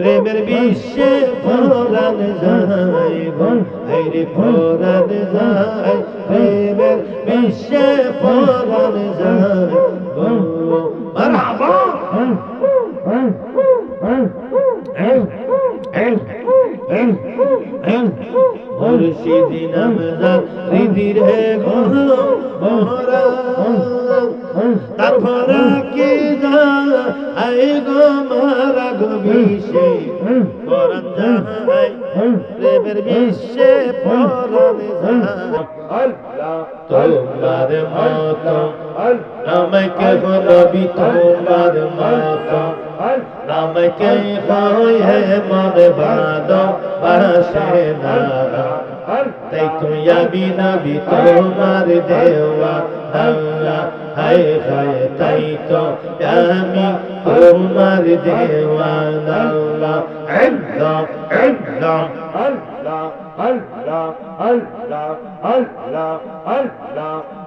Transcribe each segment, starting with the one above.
প্রেমের বিশ্বে পরাণ যায় রে পরাণ যায় প্রেমের বিশ্বে পরাণ যায় পরান যায় প্রেমের বিশ্বে পরান যায় তোমার মত আমাকে নবী তোমার মত আমাকে হয় মন ভালো বাসে না তাই তুমি আমি নবী তোমার দেওয়া হায় হায় তাই তো আমি তোমার দেওয়া আল্লাহ একদম একদম Allah, Allah, Allah, Allah, Allah, Allah,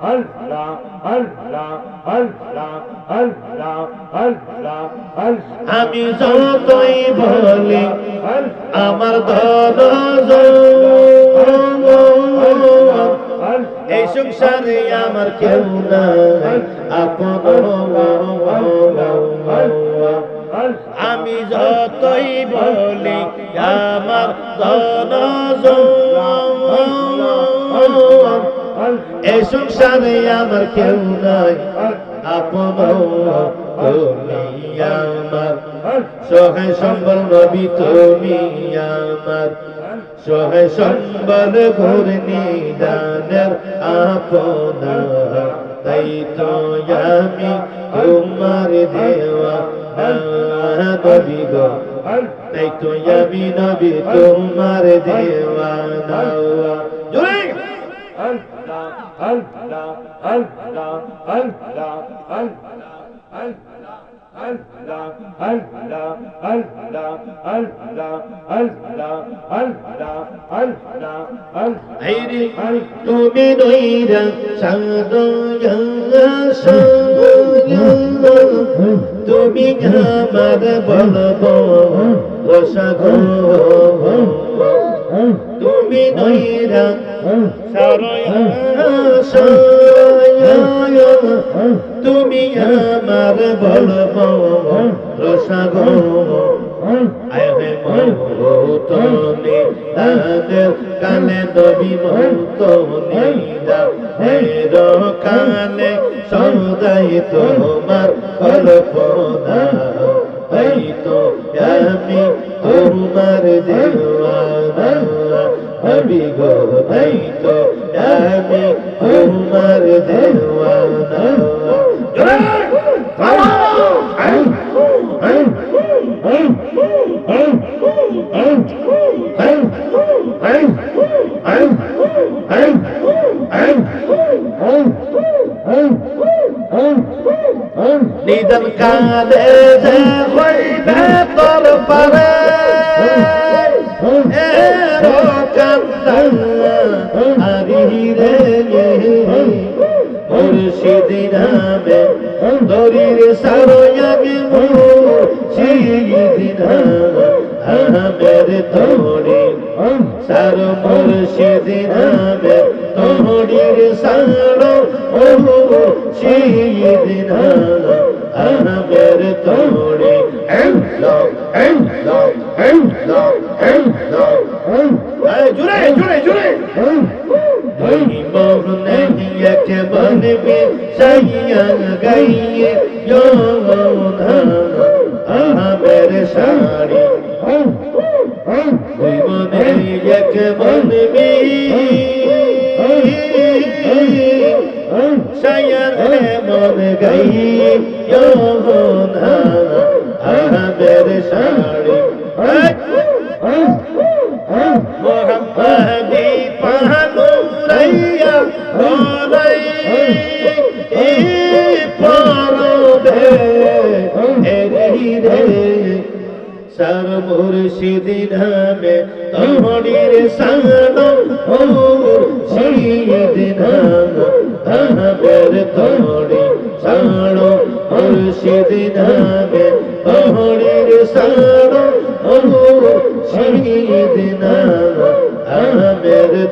Allah, Allah, Allah, Allah, Allah. আমি যতই বলি আমার ধন এই সংসারে আমার কেউ নাই। আপন আমি যতই বলি, আমার ধন এই সংসারে আমার কেউ নাই। আপন আমার। সহায় সম্বল নবী তুমি আমার। সহায় সম্বল ঘুর নিদানের আপনা। তাই তো আমি তোমার দেওয়া নবী গো তাই তো আমি নবী তোমার দেওয়া জোরে! Allah, Allah, Allah, Allah, Allah, তুমি নইরা তুমি আমার বলব রসগো তুমি নইরা তুমি আমার বল রসগো। আয় মৌতনে তাদের কানে দবি মৌতনি কান্না জুড়ে জুড়ে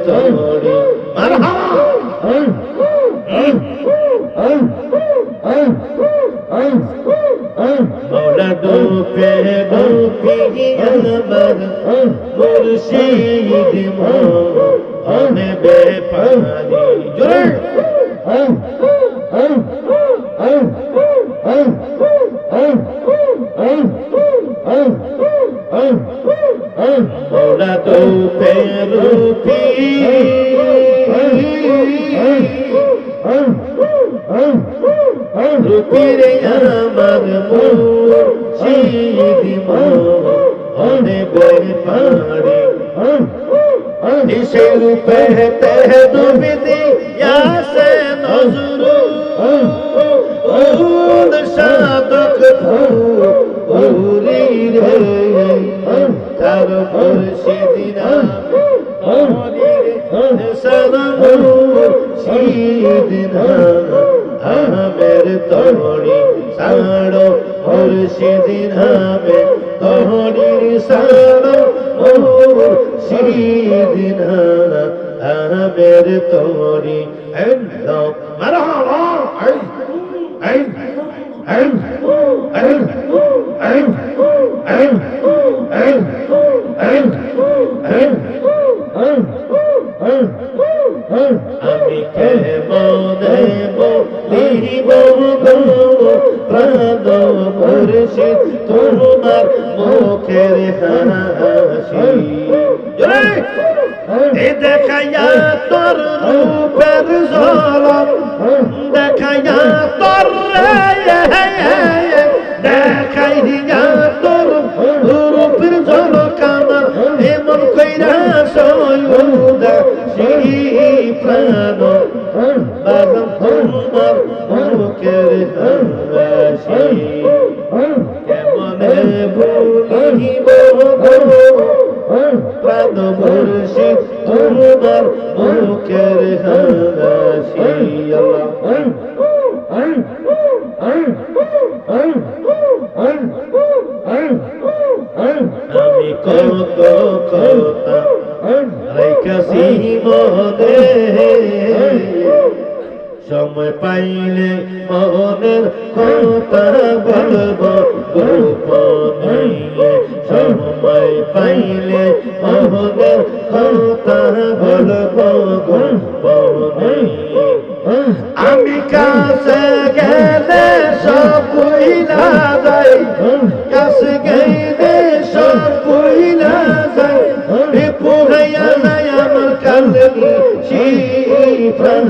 তোড়ি মৌলা ডোপে ডোপি আলবার ফিরে আমার মুর্শিদ অনেবের পারে দিশে রূপে হেতে ডুবিদি ইয়াসে নজরু। ওদ সাধক ভুরি রে তার মুর্শিদ না সাদা মুর্শিদ না আমের তহরি সাড়ো মুর্শিদিন আমে তহরির সাড়ো মুর্শিদিন আমের তহরি عند مرحبا عند عند عند عند عند عند عند আমি কেমনে বলিব গো? প্রাণ মুর্শিদ তোমার মুখের হাসি। দেখাইয়া তোর রূপের জলম প্রাণ বাগম তোমার মুখের হাসি কেমনে ভুলিব প্রাণ মুর্শিদ সময় পাইলে মনের কথা বলব, গোপনে সময় পাইলে মনের কথা বলব, গোপনে। আমি কাছে গেলে সব ভুইলা যাই কাছে গেলে সব ভুইলা যাই পুরাইয়া নাই আমার কালনি সেই প্রাণ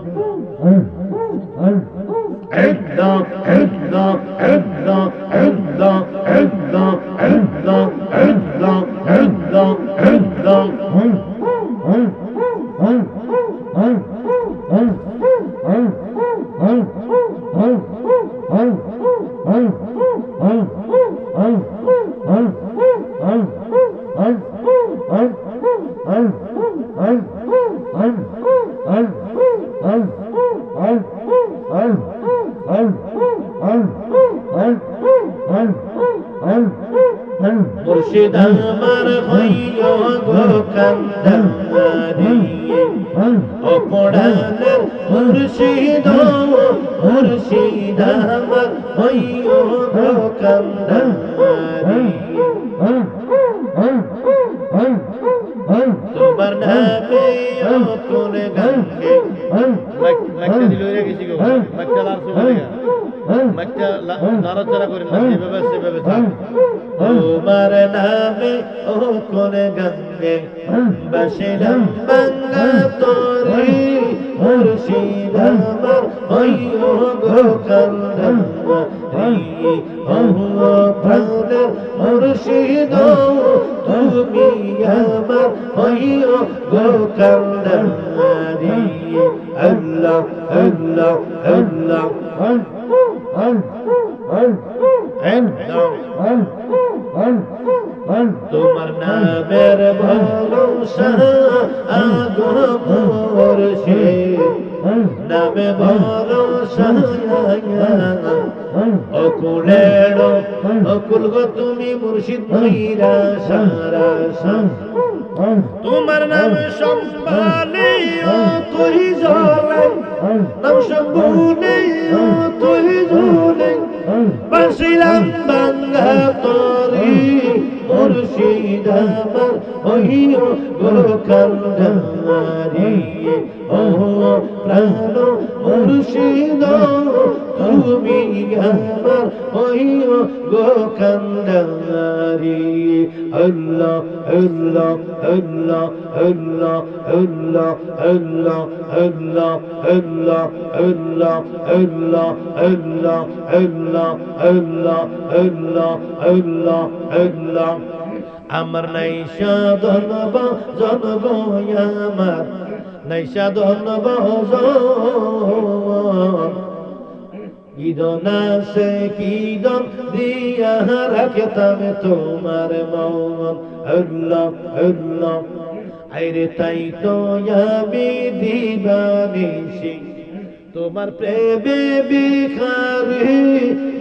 却那么的回忆。گنگے بشلم بنگا تاری مرشید مر ایو گوکندن وحی اہو پھند مرشید تومی یمر ایو گوکندن وحی اللہ اللہ اللہ اللہ اللہ اللہ নামের ভরসা আগো মোরশে নামে ভরসা, অকুলের, অকুল গো তুমি মুর্শিদ মহিরা সারা তোমার নাম সম্পালে তুই জলে, নাম সম্ভুলে তুই জলে। বাসিলাম বাংলা তরি মুর্শিদ আমার ওহিও গোলকন্দ মারিয়ে প্রাণ মুর্শিদ তুমি আমার হইও গো কান্দারি আল্লাহ আল্লাহ আল্লাহ আল্লাহ আল্লাহ আল্লাহ আল্লাহ আল্লাহ আল্লাহ আল্লাহ আল্লাহ আল্লাহ আল্লাহ আল্লাহ আল্লাহ আল্লাহ আমার নাই সাধন জনগ আমার নাই সাধন ঈদন আছে কিদন দিয়া রাখতাম তোমার মন। আল্লাহ আল্লাহ আইরে তাই তো আমি দিবানিসি তোমার প্রেমে বিখারি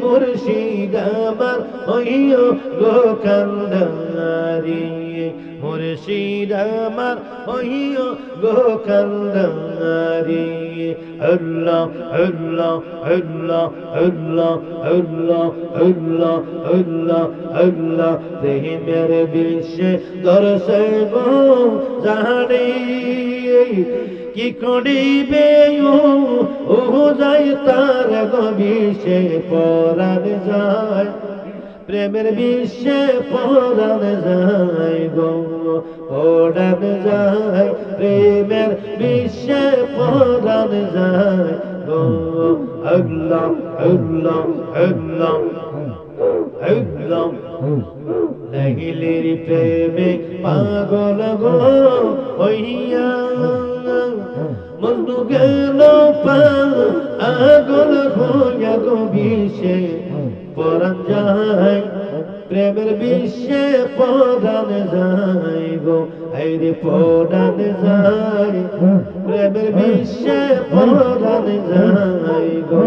মুর্শিদ আমার, হইও গো কান্দারি মুর্শিদ আমার, হইও কান্দারি আল্লাহ আল্লাহ আল্লাহ আল্লাহ আল্লাহ আল্লাহ আল্লাহ আল্লাহ। প্রেমের বিশ্বে দর্শে গো জানি কি করিবে ও যাই তার গবিষে পরাণ যায়। প্রেমের বিশ্বে পরাণ যায় গো পরাণ যায় প্রেমের বিশ্বে পরাণ যায় গো আল্লাহ আল্লাহ আল্লাহ আল্লাহ লাগিলের প্রেমে পাগল গো হইয়া মজনু গেল পাগল হইয়া গো বিষে পরাণ যায় প্রেমের বিশ্বে পরাণ যায় গো। আইরে পরাণ যায় প্রেমের বিশ্বে পরাণ যায় গো।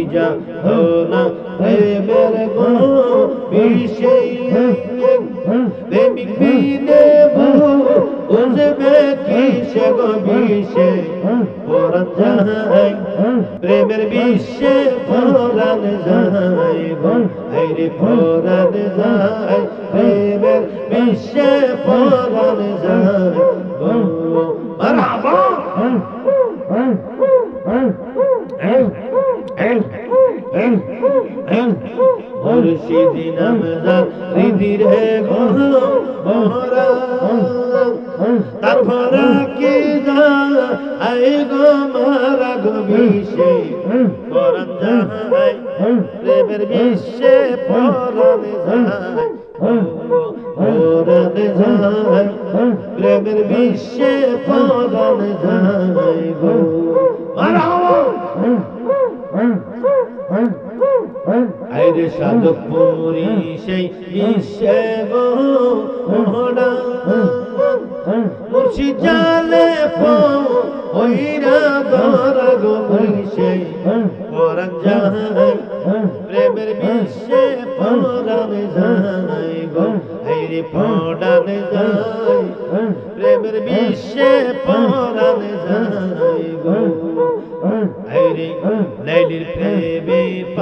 ইজা হোনা প্রেমের গো বিষে Özbek işe go bişe Boran zay Bremer bişe Boran zay Hayri Boran zay Bremer bişe Boran zay Merhaba Ev Ev Ev Ev Murshidi নামজা হৃদির হে গহরা তারপরা কি দা আই গো মারা গো বিশে করন যাই প্রেমের বিশে পরন যাই পরন যাই প্রেমের বিশে পরন যাই গো মারা আইরে সাধক পুরি সেই বিশ্বে মোহনা। মুর্শিদ জালে পো ওইরা ধরা গো মুর্শে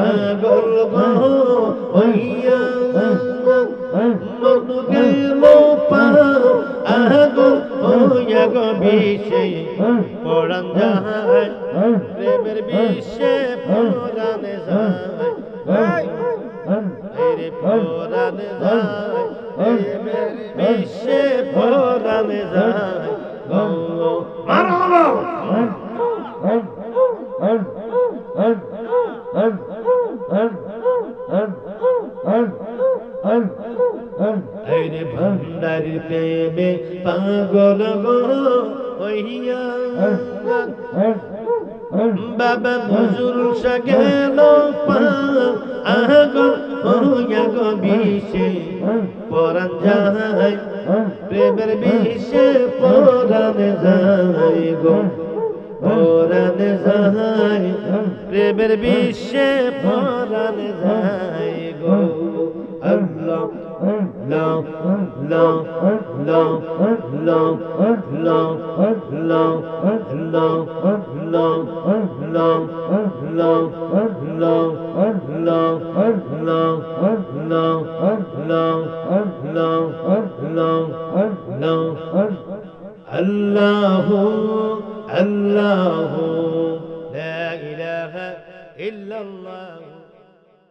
嗯 আরে ভান্ডারি প্রেমে পাগল হইয়া। বাবা নজরুল সাগেল বিষে। পরাণ যায়, প্রেমের বিষে পরাণ যায় গো। পরাণ যায় প্রেমের বিশ্বে পরাণ যায় গো আল্লাহ লা লা লা লা লা লা লা লা লা লা লা